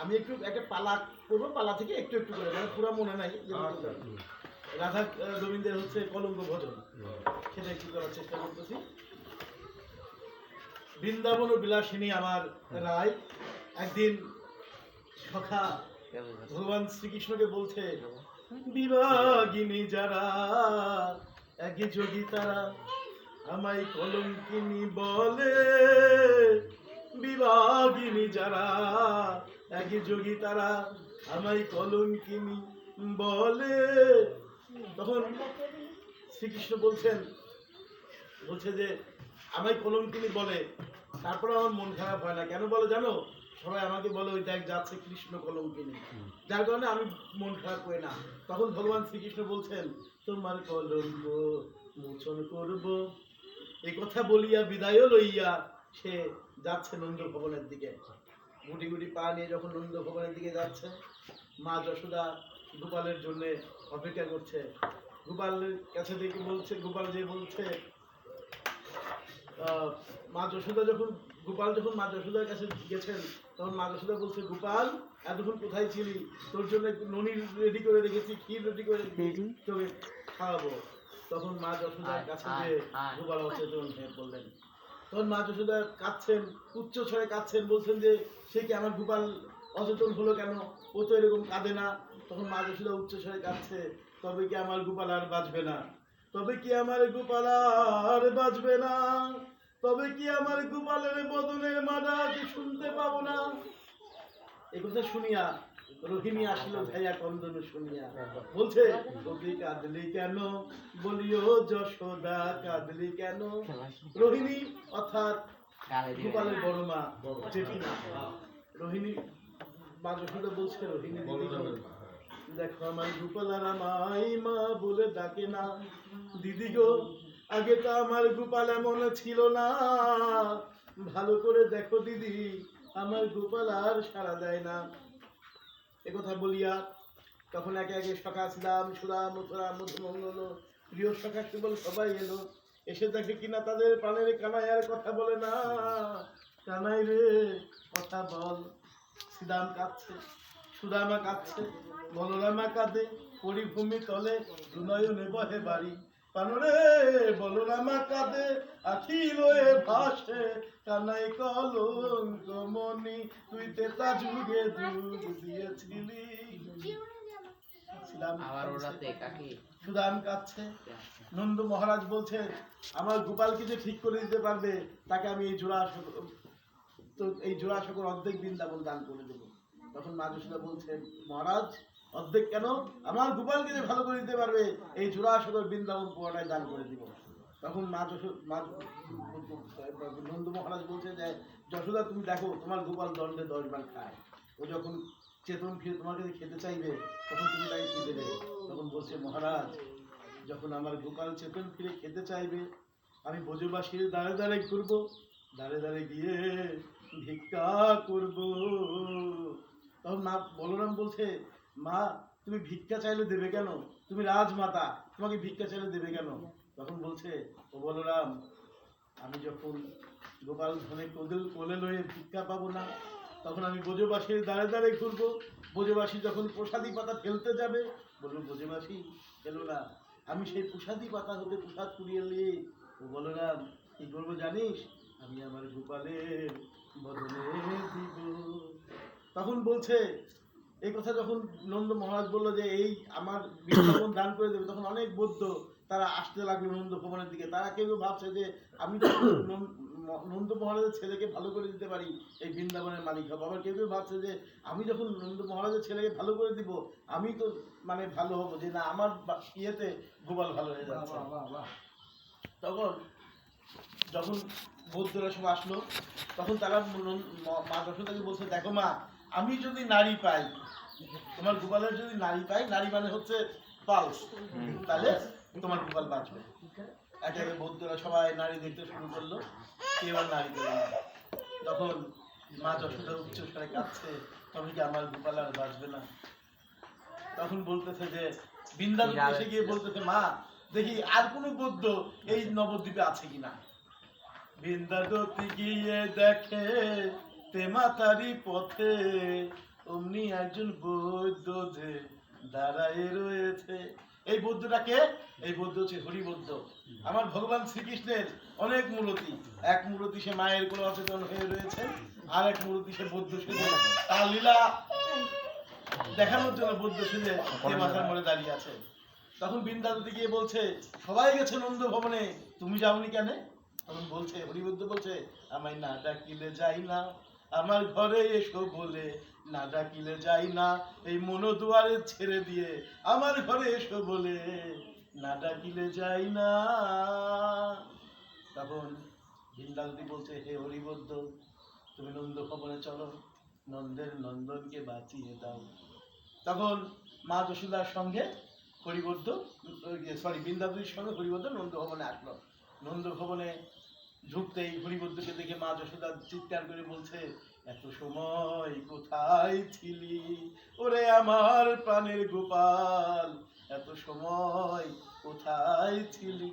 আমি একটু একটা পালা করব পালা থেকে একটু একটু করে মানে পুরো মনে নাই আচ্ছা। রাধা গোবিন্দের হচ্ছে কলঙ্ক ভজন। সেটা একটু করার চেষ্টা করতেছি। বৃন্দাবন ও বিলাসিনী আমার রায়। একদিন সখা ভগবান শ্রীকৃষ্ণকে বলছে বিভাগিনী যারা একই যোগী তারা আমায় কলঙ্কিনী বলে বিভাগিনী যারা একই যোগী তারা আমায় কলঙ্কিনী বলে। তখন শ্রীকৃষ্ণ বলছেন, বলছে যে, আমায় কলঙ্কিনী বলে। তারপরে আমার মন খারাপ হয় না। কেন বলে জানো? সবাই আমাকে বলে, ওই দেখ, যাচ্ছে কৃষ্ণ কলঙ্কিনী যার কারণে আমি মন খারাপ করি না। তখন ভগবান শ্রীকৃষ্ণ বলছেন, তোমার কলঙ্ক মোচন করব। এই কথা বলিয়া বিদায় লইয়া সে যাচ্ছে নন্দ ভবনের দিকে। গুটি গুটি পা নিয়ে যখন নন্দ ভবনের দিকে যাচ্ছে মা যশোদা গোপালের জন্য অপেক্ষা করছে। গোপালের কাছে থেকে বলছে গোপাল যে বলছে মা যশোদা যখন গোপাল যখন মা যশোদার কাছে গেছেন তখন মা যশোদা বলছে গোপাল এতক্ষণ কোথায় ছিলি? তোর জন্য ননি রেডি করে রেখেছি ক্ষীর রেডি করে রেখেছি, তোকে খাওয়াবো। তখন মা যশোদার কাছে যে গোপাল অচেতন হয়ে পড়লেন তখন মা যশোদা কাঁদছেন, উচ্চ স্বরে কাঁদছেন, বলছেন যে, সে কি আমার গোপাল অচেতন হলো কেন? ও তো এরকম কাঁদে না। তখন মা যশোদা উচ্চ স্বরে কাঁদছে, তবে কি আমার গোপাল আর বাঁচবে না? তবে কি আমার গোপাল আর বাঁচবে না? তবে কি আমার গোপালের বদনের মারা কি শুনতে পাবো না? এ কথা শুনিয়া রোহিণী আসিল ভাইয়া কন্দন শুনিয়া। বলছে কবি কাঁদলি কেন? বলিও যশোদা কাঁদলি কেন? রোহিণী অর্থাৎ গোপালের বড় মা জেঠিমা রোহিণী মা যশোদা বলছে রোহিণী দিদি দেখো আমার গোপাল আর আমায় মা বলে ডাকে না। দিদি গো আগে তো আমার গোপাল এমন ছিল না। ভালো করে দেখো দিদি আমার গোপাল আর সাড়া দেয় না। একথা বলিয়া তখন একে একে সখা ছিলাম, সুরা মথুরা মধুমঙ্গল, প্রিয় সখা কেবল সবাই এলো। এসে দেখে কিনা তাদের প্রাণের কানাই আর কথা বলে না। কানাই রে, কথা বল। সিদাম কাঁদছে, সুদামা কাঁদছে, বলরামা কাঁদে, পরিভূমি তলে, দুনয়নে বহে বাড়ি। পানরে কাঁদে আখি লয়ে ভাসে কানাই কলঙ্ক মনি তুই তেতা যুগে যুগ দিয়েছিলি। সুদাম কাঁদছে। নন্দ মহারাজ বলছে আমার গোপালকে যে ঠিক করে দিতে পারবে তাকে আমি এই জোড়া তো এই জোড়া শকর অর্ধেক বৃন্দাবন দান করে দেবো। তখন মা যশোদা বলছেন মহারাজ অর্ধেক কেন? আমার গোপালকে যে ভালো করে দিতে পারবে এই জোড়া শকর বৃন্দাবন পুরোটাই দান করে দিব। তখন মা যশো, মা নন্দ মহারাজ বলছে যে, যশোদা, তুমি দেখো, তোমার গোপাল দণ্ডে দশ বার খায়। ও যখন চেতন ফিরে তোমার কাছে খেতে চাইবে, তখন তুমি তাকে কি দেবে? তখন বলছে, মহারাজ, যখন আমার গোপাল চেতন ফিরে খেতে চাইবে, আমি ব্রজবাসীর দাঁড়ে দাঁড়ে ঘুরবো দাঁড়ে দাঁড়ে গিয়ে ভিক্ষা করব। তখন মা বলরাম বলছে, মা, তুমি ভিক্ষা চাইলে দেবে কেন? তুমি রাজমাতা, তোমাকে ভিক্ষা চাইলে দেবে কেন? তখন বলছে, ও বলরাম, আমি যখন গোপাল ধনে কোলে কোলে লয়ে ভিক্ষা পাবো না, তখন আমি ব্রজবাসীর দাঁড়ে দাঁড়ে ঘুরবো। ব্রজবাসী যখন প্রসাদী পাতা ফেলতে যাবে, বলব, ব্রজবাসী, ফেলো না। আমি সেই প্রসাদী পাতা হতে প্রসাদ কুড়িয়ে নিয়ে ও বলরাম, কি করব জানিস? আমি আমার গোপালের বদলে দিব। তখন বলছে, এই কথা যখন নন্দ মহারাজ বলল যে, এই আমার বৃন্দাবন দান করে দেবে, তখন অনেক বৌদ্ধ তারা আসতে লাগল নন্দ ভবনের দিকে। তারা কেউ ভাবছে যে আমি তো নন্দ মহারাজের ছেলেকে ভালো করে দিতে পারি এই বৃন্দাবনের মালিক হব। আবার কেউ কেউ ভাবছে যে আমি যখন নন্দ মহারাজের ছেলেকে ভালো করে দিব আমি তো মানে ভালো হব যে না আমার ইয়েতে গোপাল ভালো হয়ে যাচ্ছে। তখন যখন বৌদ্ধরা সব আসলো তখন তারা মা যশোদাকে বলছে দেখো মা আমি যদি নারী পাই তোমার গোপালের যদি নারী পাই নারী মানে হচ্ছে পালস তাহলে তোমার গোপাল বাঁচবে। একে একে বৌদ্ধরা সবাই নারী দেখতে শুরু করল কেউ আর নারী পেল না। তখন মা যশোদা উচ্চ স্বরে কাঁদছে তবে কি আমার গোপাল আর বাঁচবে না? তখন বলতেছে যে বৃন্দাবন এসে গিয়ে বলতেছে মা দেখি আর কোন বৌদ্ধ এই নবদ্বীপে আছে কিনা বৃন্দাবতী গিয়ে দেখে তেমাতারি পথে অমনি একজন বৈদ্য যে দাঁড়ায় রয়েছে। এই বৌদ্ধটাকে, এই বৌদ্ধ হচ্ছে হরিবৌদ্ধ। আমার ভগবান শ্রীকৃষ্ণের অনেক মূর্তি এক মূর্তি সে মায়ের কোলে অচেতন হয়ে রয়েছে, আর এক মূর্তি সে বৌদ্ধ সেজে। তার লীলা দেখানোর জন্য বৌদ্ধ সেজে মাথার মনে দাঁড়িয়ে আছে। তখন বৃন্দাবতী গিয়ে বলছে, সবাই গেছে নন্দ ভবনে, তুমি যাওনি কেন? তখন বলছে, হরিবুদ্ধ বলছে, আমায় না ডাকিলে যাই না। আমার ঘরে এসো বলে না ডাকিলে যাই না, এই মনোদুয়ারে ছেড়ে দিয়ে আমার ঘরে এসো বলে না ডাকিলে যাই না। তখন বৃন্দাবতী বলছে, হে হরিবদ্ধ, তুমি নন্দ ভবনে চলো, নন্দের নন্দনকে বাঁচিয়ে দাও। তখন মা যশোদার সঙ্গে হরিবদ্ধ সরি বৃন্দাবতীর সঙ্গে হরিবদ্ধ নন্দ ভবনে আসলো। নন্দ ভবনে ঢুকতেই হরিবদ্ধকে দেখে মা যশোদা চিৎকার করে বলছে এত সময় কোথায় ছিলি? ওরে আমার প্রাণের গোপাল এত সময় কোথায় ছিলি?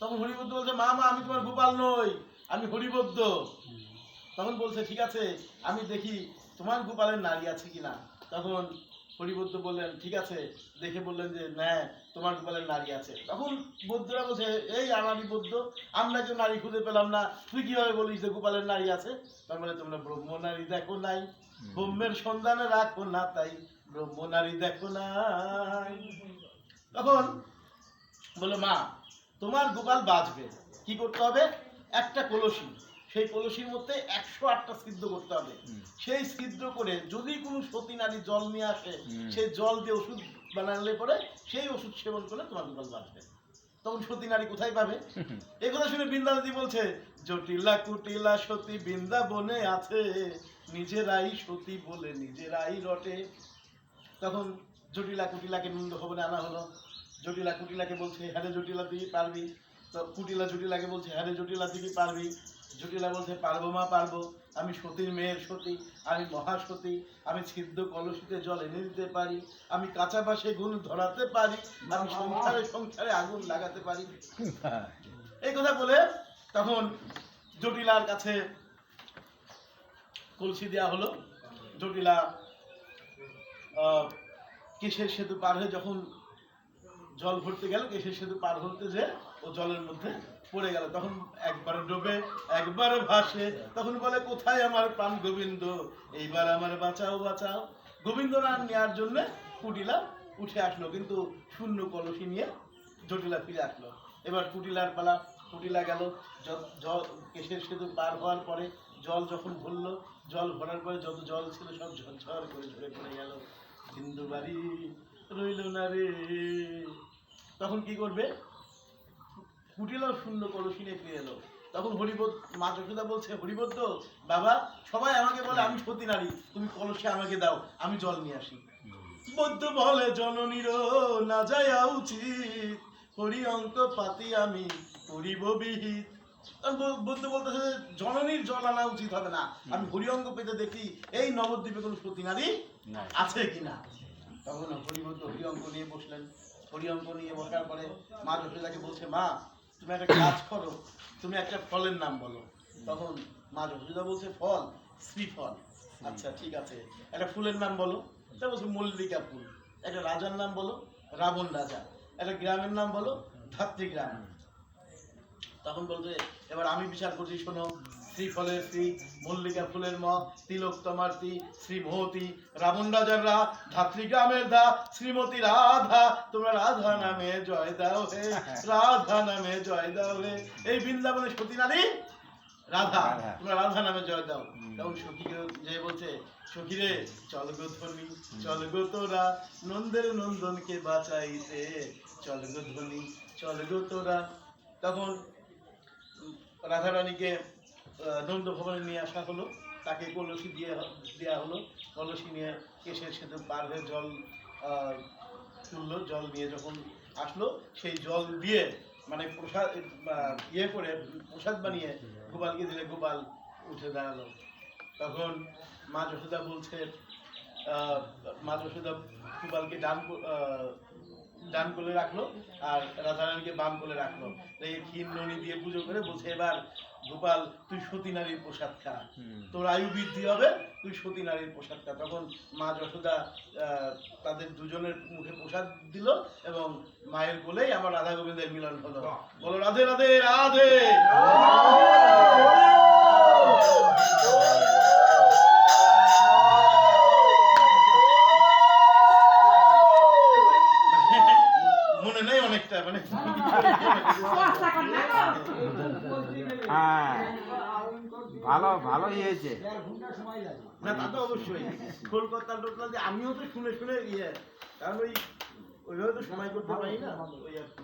তখন হরিবদ্ধ বলছে মা মা আমি তোমার গোপাল নই আমি হরিবদ্ধ তখন বলছে ঠিক আছে আমি দেখি তোমার গোপালের নারী আছে কিনা? তখন হরিবদ্ধ বললেন ঠিক আছে। দেখে বললেন যে না তোমার গোপালের নারী আছে। তখন বৌদ্ধরা বলছে এই আনারি বৌদ্ধ আমরা যে নারী খুঁজে পেলাম না। তুই কীভাবে বলিস যে গোপালের নারী আছে? তার মানে তোমরা ব্রহ্ম নারী দেখো নাই। ব্রহ্মের সন্ধানে রাখো না তাই ব্রহ্ম নারী দেখো নাই। তখন বলে মা তোমার গোপাল বাঁচবে। কি করতে হবে? একটা কলসি। সেই কলসির মধ্যে একশো আটটা সিদ্ধ করতে হবে। সেই সিদ্ধ করে যদি কোনো সতী নারী জল নিয়ে আসে। সেই জল দিয়ে ওষুধ বানালে পরে সেই ওষুধ সেবন করলে তোমার গোপাল বাঁচবে। তখন সতী নারী কোথায় পাবে? এই কথা শুনে বৃন্দাবতী বলছে জটিলা কুটিলা সতী বৃন্দাবনে আছে নিজেরাই সতী বলে নিজেরাই রটে। তখন জটিলা কুটিলাকে নন্দ ভবনে আনা হলো। জটিলা কুটিলাকে বলছে হ্যাঁ জটিলা তুই পারবি। তো কুটিলা জটিলাকে বলছে হ্যাঁ জটিলা তুই পারবি। জটিলা বলছে পারব মা পারব। আমি সতীর মেয়ের সতী আমি মহাসতী আমি ছিদ্র কলসিতে জল এনে দিতে পারি আমি কাঁচা পাশে গুণ ধরাতে পারি আমি সংসারে সংসারে আগুন লাগাতে পারি। এই কথা বলে তখন জটিলার কাছে কলসি দেওয়া হলো। জটিলা আহ, কেশের সেতু পার হয়ে যখন জল ভরতে গেল কেশের সেতু পার হতে যে ও জলের মধ্যে পড়ে গেল। তখন একবার ডোবে, একবার ভাসে, তখন বলে, কোথায় আমার প্রাণ গোবিন্দ? এইবার আমার বাঁচাও বাঁচাও। গোবিন্দ নাম নেওয়ার জন্য কুটিলা উঠে আসলো, কিন্তু শূন্য কলসি নিয়ে জটিলা ফিরে আসলো। এবার কুটিলার পালা, কুটিলা গেল। জল, কেশের সেতু পার হওয়ার পরে জল যখন ভরলো, জল ভরার পরে যত জল ছিল সব ঝরঝর করে ঝরে পড়ে গেল। হিন্দু বাড়ি রইল না রে। তখন কি করবে? কুটিলাও শূন্য কলসি নিয়ে ফিরে এলো। তখন হরিবোধ মা যশোদা বলছে হরিবোধ বাবা সবাই আমাকে বলে আমি সতী নারী তুমি কলসি আমাকে দাও আমি জল নিয়ে আসি। বৌদ্ধ বলে জননীর না যায় উচিত হরি অঙ্ক পাতি আমি করিব বিহিত। বৌদ্ধ বলতেছে জননীর জল আনা উচিত হবে না। আমি হরি অঙ্ক পেতে দেখি এই নবদ্বীপে কোনো সতী নারী আছে কিনা? তখন হরিবদ্ধ হরি অঙ্ক নিয়ে বসলেন। হরি অঙ্ক নিয়ে বসার পরে মা যশোদাকে বলছে মা তুমি একটা কাজ করো তুমি একটা ফলের নাম বলো। তখন মা যশোদা বলছে ফল শ্রীফল আচ্ছা ঠিক আছে। একটা ফুলের নাম বলো এটা বলছে মল্লিকা ফুল। একটা রাজার নাম বলো রাবণ রাজা। একটা গ্রামের নাম বলো ধাত্রী গ্রাম। তখন বলছে এবার আমি বিচার করছি শোনো। শ্রী ফলের শ্রী মল্লিকা ফুলের ম শ্রী মহতি রাবণ রাজার রা ধাত্রী গ্রামের দা শ্রীমতী রাধা তোমরা রাধা নামে জয় দাও হে রাধা নামে জয় দাও হে। এই বৃন্দাবনের সতী নারী রাধা রাধা। তোমরা রাধা নামে জয় দাও। তখন সখীকে যে বলছে সখী রে চল গো ধ্বনি চল গো তোরা নন্দের নন্দনকে বাঁচাইতে। চল গো ধ্বনি চল গো তোরা। তখন রাধারানীকে নন্দ ভবনে নিয়ে আসা হলো। তাকে কলসি দিয়ে দেওয়া হলো। কলসি নিয়ে কেশের সেতু পার হয়ে জল তুললো। জল নিয়ে যখন আসলো, সেই জল দিয়ে মানে প্রসাদ ইয়ে করে প্রসাদ বানিয়ে গোপালকে দিলে গোপাল উঠে দাঁড়াল। তখন মা যশোদা বলছে মা যশোদা গোপালকে ডান ডান কোলে রাখল আর রাধারানীকে বাম কোলে রাখল। এই ক্ষীর ননি দিয়ে পুজো করে বলছে, এবার গোপাল তুই সতী নারীর প্রসাদ খা। তোর আয়ু বৃদ্ধি হবে তুই সতী নারীর প্রসাদ খা। তখন মা যশোদা আহ, তাদের দুজনের মুখে প্রসাদ দিল এবং মায়ের কোলেই আমার রাধা গোবিন্দের মিলন হলো। বলো রাধে! রাধে রাধে! মনে মানে হ্যাঁ ভালো ভালোই হয়েছে না তা তো অবশ্যই কলকাতা টোটলা আমিও তো শুনে শুনে ইয়ে কারণ ওই ওইভাবে তো সময় করতে পারি না ওই আর কি।